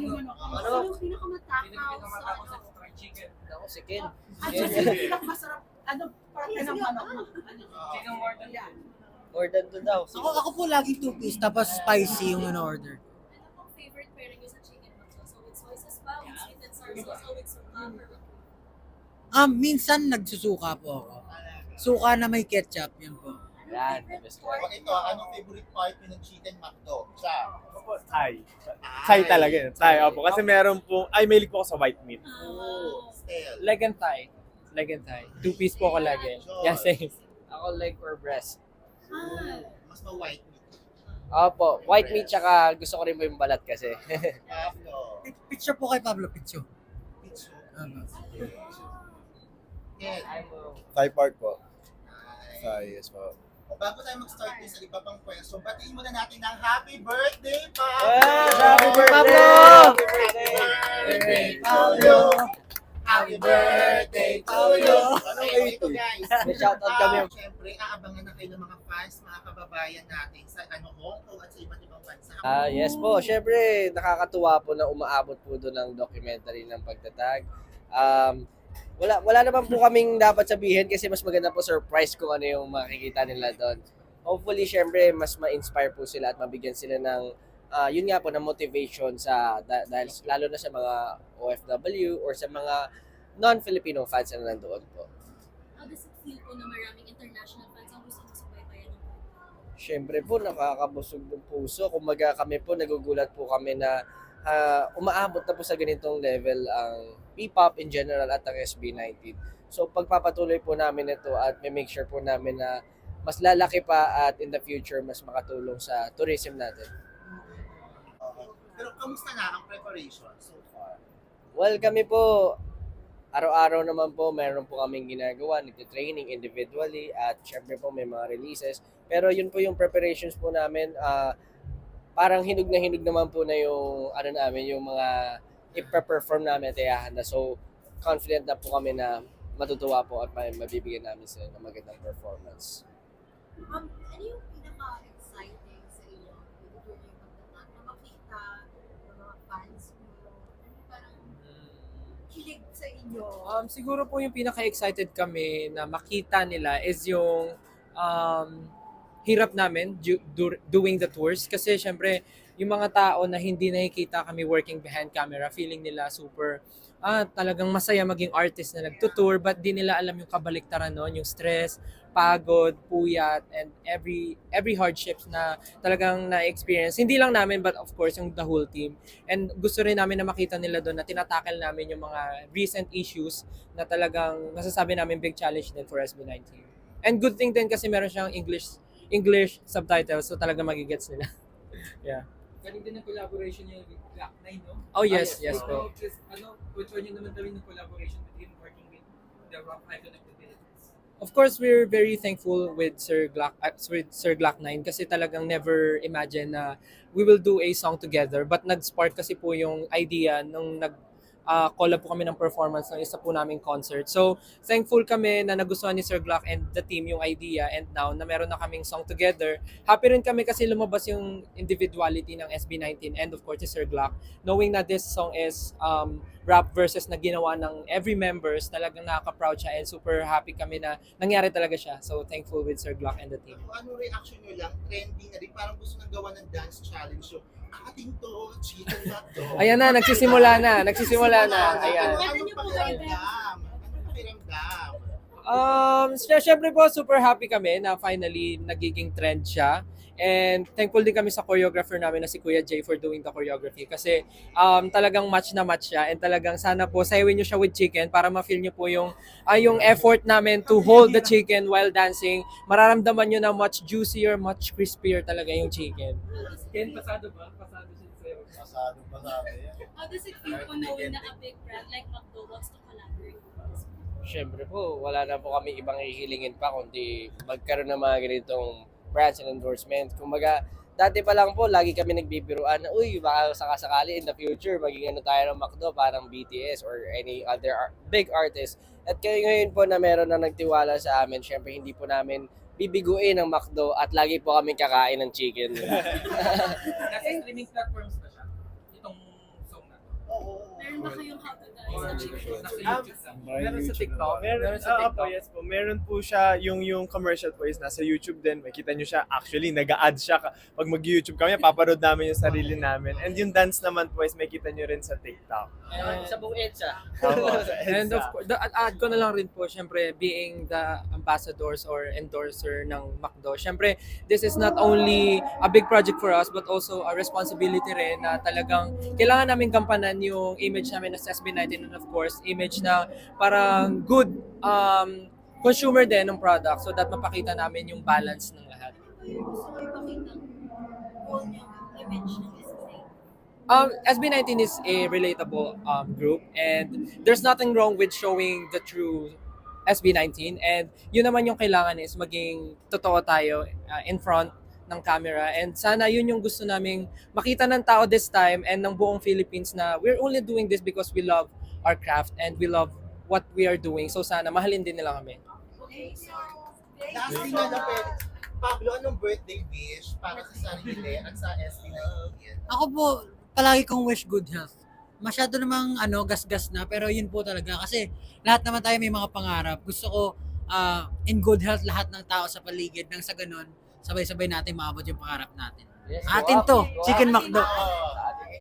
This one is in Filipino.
yung manok. Ano? Ano yung pinakamatakaw sa ano? fried chicken. Ako si Ken. Ano yung pinakamasarap? Ano parte ng manok? Ano? Chicken morton. Yan. More than two daw. Ako, ako po lagi two piece, tapos spicy yung in-order. Ano pong favorite pairing niyo sa chicken sauce? So with soy sauce ba? With sweet and sour sauce? O with suka? Um, minsan nagsusuka po ako. Suka na may ketchup, yun po. Yan, the best ito, anong favorite part ng chicken McDo? Siya. Thai. Thai talaga yun. Thai, opo. Kasi meron po, ay, mahilig po ako sa white meat. Oh, Stel. Leg and thigh. Leg and thigh. Two piece po ako lagi. Yeah, same. Ako leg or breast. Mas ma-white meat. Opo, white meat tsaka gusto ko rin po yung balat kasi. Pablo. Pi- Picture po kay Pablo, picture. Pizzo. Ano? Ken. Thai part po. Ay. Thai, yes po. Bago tayo mag-start din sa iba pang question, batiin muna natin ng happy birthday, pa! Ah, happy birthday! Happy birthday, Pablo! Happy birthday to you! Okay, ito guys. May shoutout Ah, kami. Siyempre, aabangan na kayo ng mga fans, mga kababayan natin sa ano, Hong Kong at sa iba't ibang bansa. Ah, yes po. Syempre, nakakatuwa po na umaabot po doon ng documentary ng pagtatag. Um, wala wala naman po kaming dapat sabihin kasi mas maganda po surprise kung ano yung makikita nila doon. Hopefully, syempre, mas ma-inspire po sila at mabigyan sila ng ah, yun nga po ng motivation sa da- dahil lalo na sa mga OFW or sa mga non-Filipino fans na nandoon po. how does it feel po na maraming international fans ang gusto subaybayan ng Siyempre po, nakakabusog ng puso. Kumbaga kami po, nagugulat po kami na ah, umaabot na po sa ganitong level ang P-pop in general at ang SB19. So pagpapatuloy po namin ito at may make sure po namin na mas lalaki pa at in the future mas makatulong sa tourism natin. Okay. Pero kamusta na ang preparation so far? Well, kami po, araw-araw naman po, meron po kaming ginagawa, nagtitraining individually at syempre po may mga releases. Pero yun po yung preparations po namin. ah, parang hinog na hinog naman po na yung, ano namin, yung mga ipa-perform namin at ihahanda. So, confident na po kami na matutuwa po at may mabibigyan namin sila ng magandang performance. Um, ano yung pinaka-exciting sa iyo? During yung pagtatag na makita ng mga fans mo? Ano parang kilig sa inyo? Um, siguro po yung pinaka-excited kami na makita nila is yung um, hirap namin du- dur- doing the tours. Kasi syempre, yung mga tao na hindi nakikita kami working behind camera, feeling nila super, ah, talagang masaya maging artist na nagtutour, but di nila alam yung kabaliktaran nun, yung stress, pagod, puyat, and every every hardships na talagang na-experience. Hindi lang namin, but of course, yung the whole team. And gusto rin namin na makita nila doon na tinatakal namin yung mga recent issues na talagang masasabi namin big challenge din for SB19. And good thing din kasi meron siyang English English subtitles so talaga magigets nila. yeah. Galing din ang collaboration niya with Black Nine, no? Oh yes, Ah, yes so, po. just, ano, which one yung naman gawin ng collaboration with him working with the rock icon of the Philippines? Of course, we're very thankful with Sir Glock uh, with Sir Glock 9 kasi talagang never imagine na we will do a song together but nag-spark kasi po yung idea nung nag uh, collab po kami ng performance ng isa po naming concert. So, thankful kami na nagustuhan ni Sir Glock and the team yung idea and now na meron na kaming song together. Happy rin kami kasi lumabas yung individuality ng SB19 and of course si Sir Glock. Knowing na this song is um, rap versus na ginawa ng every members, talagang nakaka-proud siya and super happy kami na nangyari talaga siya. So, thankful with Sir Glock and the team. Ano, ano reaction nyo lang? Trending na rin. Parang gusto nang gawa ng dance challenge yung ating to, chicken hot dog. Ayan na, nagsisimula na, nagsisimula na. Ayan. Ano, anong pakiramdam? Anong pakiramdam? Um, sy- syempre po, super happy kami na finally nagiging trend siya. And thankful din kami sa choreographer namin na si Kuya Jay for doing the choreography. Kasi um, talagang match na match siya. And talagang sana po, sayawin nyo siya with chicken para ma-feel nyo po yung, ah, yung effort namin to hold the chicken while dancing. Mararamdaman nyo na much juicier, much crispier talaga yung chicken. Ken, pasado ba? Pasado siya sa'yo. Pasado, pasado yan. How does it feel po knowing na a big brand like McDo wants to collaborate? Siyempre po, wala na po kami ibang hihilingin pa kundi magkaroon ng mga ganitong brands and endorsements. Kumbaga, dati pa lang po, lagi kami nagbibiruan na, uy, baka sakasakali in the future, maging ano tayo ng McDo, parang BTS or any other big artist. At kayo ngayon po na meron na nagtiwala sa amin, syempre hindi po namin bibiguin ang McDo at lagi po kami kakain ng chicken. Nasa streaming platforms ba siya? Itong song how to dance. Nasa Um. Meron sa TikTok. Meron, Meron sa ah, TikTok. po, yes po. Meron po siya, yung, yung commercial po is nasa YouTube din. Makita nyo siya, actually, nag-a-add siya. ka- Pag mag-YouTube kami, paparod namin yung sarili namin. And yung dance naman po is makita nyo rin sa TikTok. Sa buong EDSA. Opo, sa And EDSA. of course, the, add ko na lang rin po, syempre, being the ambassadors or endorser ng McDo. Syempre, this is not only a big project for us, but also a responsibility rin na talagang kailangan namin gampanan yung image namin as SB19 and of course, image na parang good um, consumer din ng product so that mapakita namin yung balance ng lahat. Gusto ko ipakita goal niyo, image ng SB19. Um, SB19 is a relatable um, group and there's nothing wrong with showing the true SB19 and yun naman yung kailangan is maging totoo tayo uh, in front ng camera and sana yun yung gusto naming makita ng tao this time and ng buong Philippines na we're only doing this because we love our craft and we love what we are doing so sana mahalin din nila kami. Okay, so, Last thing na pwede. Pablo, anong birthday wish para sa sarili at sa SB19? Ako po, palagi kong wish good health. Masyado namang ano, gasgas na, pero yun po talaga. Kasi lahat naman tayo may mga pangarap. Gusto ko ah, in good health lahat ng tao sa paligid nang sa ganun, sabay-sabay natin maabot yung pangarap natin. Yes, Atin to, Chicken. McDo.